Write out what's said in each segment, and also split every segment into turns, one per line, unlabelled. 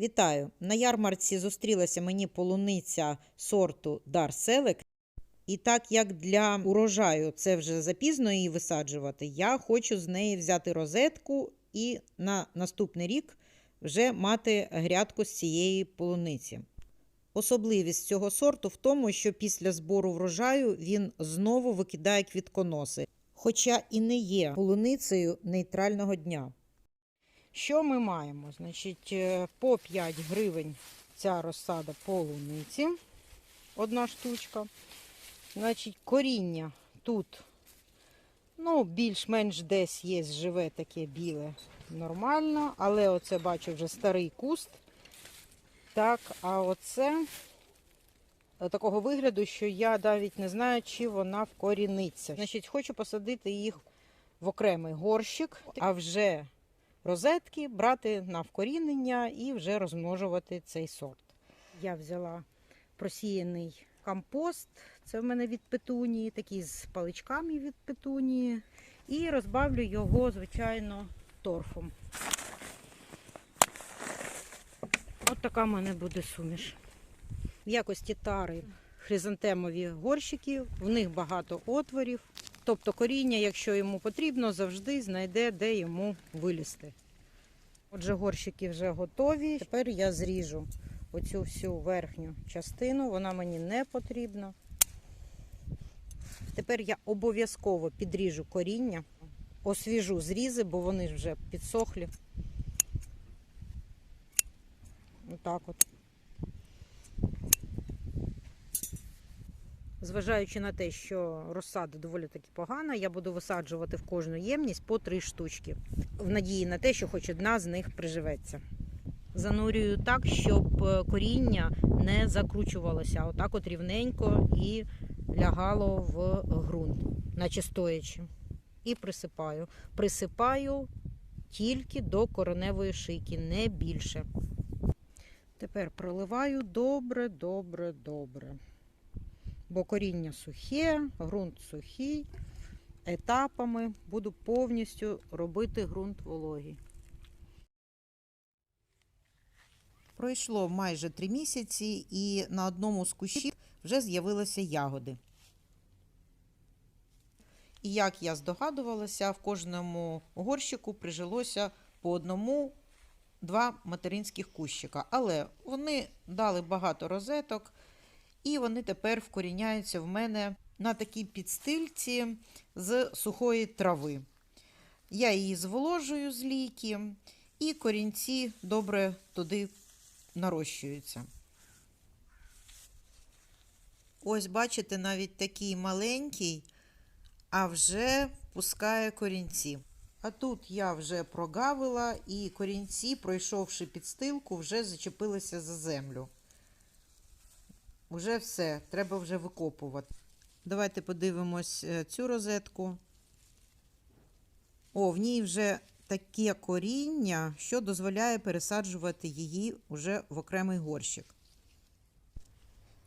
Вітаю! На ярмарці зустрілася мені полуниця сорту Дар Селек. І так як для урожаю це вже запізно її висаджувати, я хочу з неї взяти розетку і на наступний рік вже мати грядку з цієї полуниці. Особливість цього сорту в тому, що після збору врожаю він знову викидає квітконоси, хоча і не є полуницею нейтрального дня. Що ми маємо? Значить, е, по 5 гривень ця розсада полуниці, одна штучка. Значить, коріння тут, ну, більш-менш десь є живе таке біле нормально, але оце бачу вже старий куст. Так, а оце е, такого вигляду, що я навіть не знаю, чи вона вкоріниться. Значить, хочу посадити їх в окремий горщик, а вже розетки брати на вкорінення і вже розмножувати цей сорт. Я взяла просіяний компост, це в мене від петунії, такий з паличками від петунії. І розбавлю його, звичайно, торфом. От така в мене буде суміш. В якості тари хризантемові горщики, в них багато отворів. Тобто коріння, якщо йому потрібно, завжди знайде, де йому вилізти. Отже, горщики вже готові. Тепер я зріжу оцю всю верхню частину, вона мені не потрібна. Тепер я обов'язково підріжу коріння, освіжу зрізи, бо вони вже підсохлі. Отак от. Зважаючи на те, що розсада доволі таки погана, я буду висаджувати в кожну ємність по три штучки, в надії на те, що хоч одна з них приживеться. Занурюю так, щоб е, коріння не закручувалося, отак от рівненько і лягало в ґрунт, наче стоячи. І присипаю. Присипаю тільки до короневої шийки, не більше. Тепер проливаю добре, добре, добре. Бо коріння сухе, ґрунт сухий. Етапами буду повністю робити ґрунт вологий. Пройшло майже три місяці, і на одному з кущів вже з'явилися ягоди. І як я здогадувалася, в кожному горщику прижилося по одному два материнських кущика. Але вони дали багато розеток, і вони тепер вкоріняються в мене на такій підстильці з сухої трави. Я її зволожую з ліки, і корінці добре туди нарощуються. Ось, бачите, навіть такий маленький, а вже пускає корінці. А тут я вже прогавила, і корінці, пройшовши підстилку, вже зачепилися за землю. Уже все, треба вже викопувати. Давайте подивимось е, цю розетку. О, в ній вже таке коріння, що дозволяє пересаджувати її вже в окремий горщик.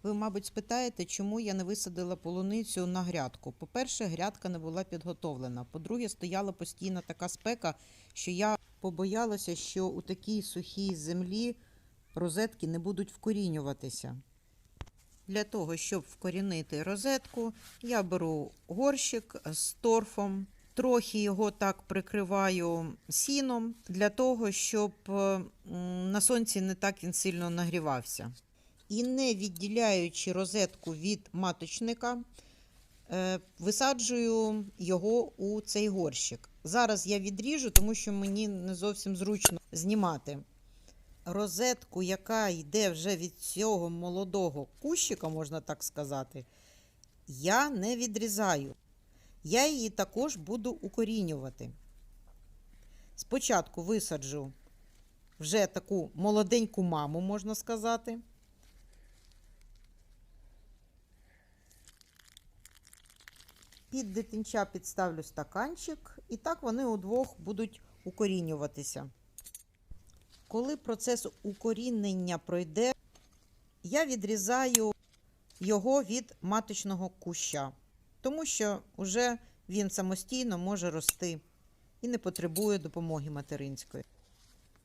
Ви, мабуть, спитаєте, чому я не висадила полуницю на грядку. По-перше, грядка не була підготовлена. По-друге, стояла постійна така спека, що я побоялася, що у такій сухій землі розетки не будуть вкорінюватися. Для того, щоб вкорінити розетку, я беру горщик з торфом, трохи його так прикриваю сіном, для того, щоб на сонці не так він сильно нагрівався. І не відділяючи розетку від маточника, е, висаджую його у цей горщик. Зараз я відріжу, тому що мені не зовсім зручно знімати розетку, яка йде вже від цього молодого кущика, можна так сказати, я не відрізаю. Я її також буду укорінювати. Спочатку висаджу вже таку молоденьку маму, можна сказати. Під дитинча підставлю стаканчик, і так вони удвох будуть укорінюватися. Коли процес укорінення пройде, я відрізаю його від маточного куща, тому що вже він самостійно може рости і не потребує допомоги материнської.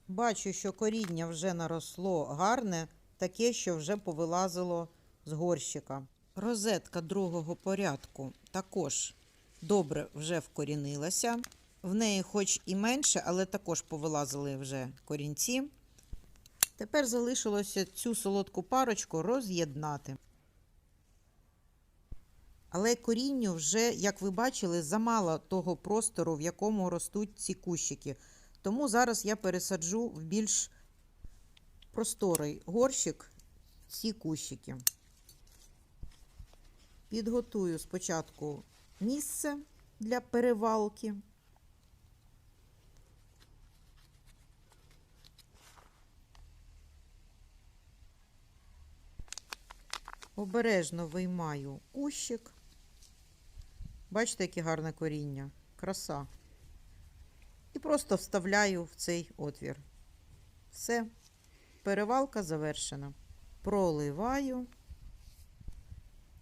Бачу, що коріння вже наросло гарне, таке, що вже повилазило з горщика. Розетка другого порядку також добре вже вкорінилася. В неї хоч і менше, але також повилазили вже корінці. Тепер залишилося цю солодку парочку роз'єднати. Але корінню вже, як ви бачили, замало того простору, в якому ростуть ці кущики. Тому зараз я пересаджу в більш просторий горщик ці кущики. Підготую спочатку місце для перевалки. Обережно виймаю кущик. Бачите, яке гарне коріння. Краса. І просто вставляю в цей отвір. Все. Перевалка завершена. Проливаю.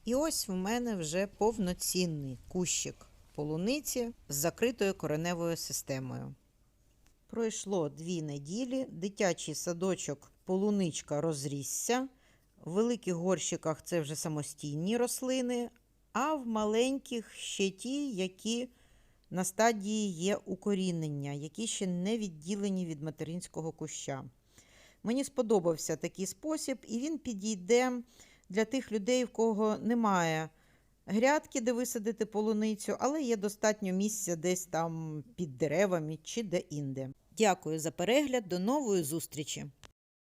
І ось в мене вже повноцінний кущик полуниці з закритою кореневою системою. Пройшло дві неділі. Дитячий садочок полуничка розрісся. В великих горщиках це вже самостійні рослини, а в маленьких ще ті, які на стадії є укорінення, які ще не відділені від материнського куща. Мені сподобався такий спосіб, і він підійде для тих людей, в кого немає грядки, де висадити полуницю, але є достатньо місця десь там під деревами чи де-інде. Дякую за перегляд, до нової зустрічі!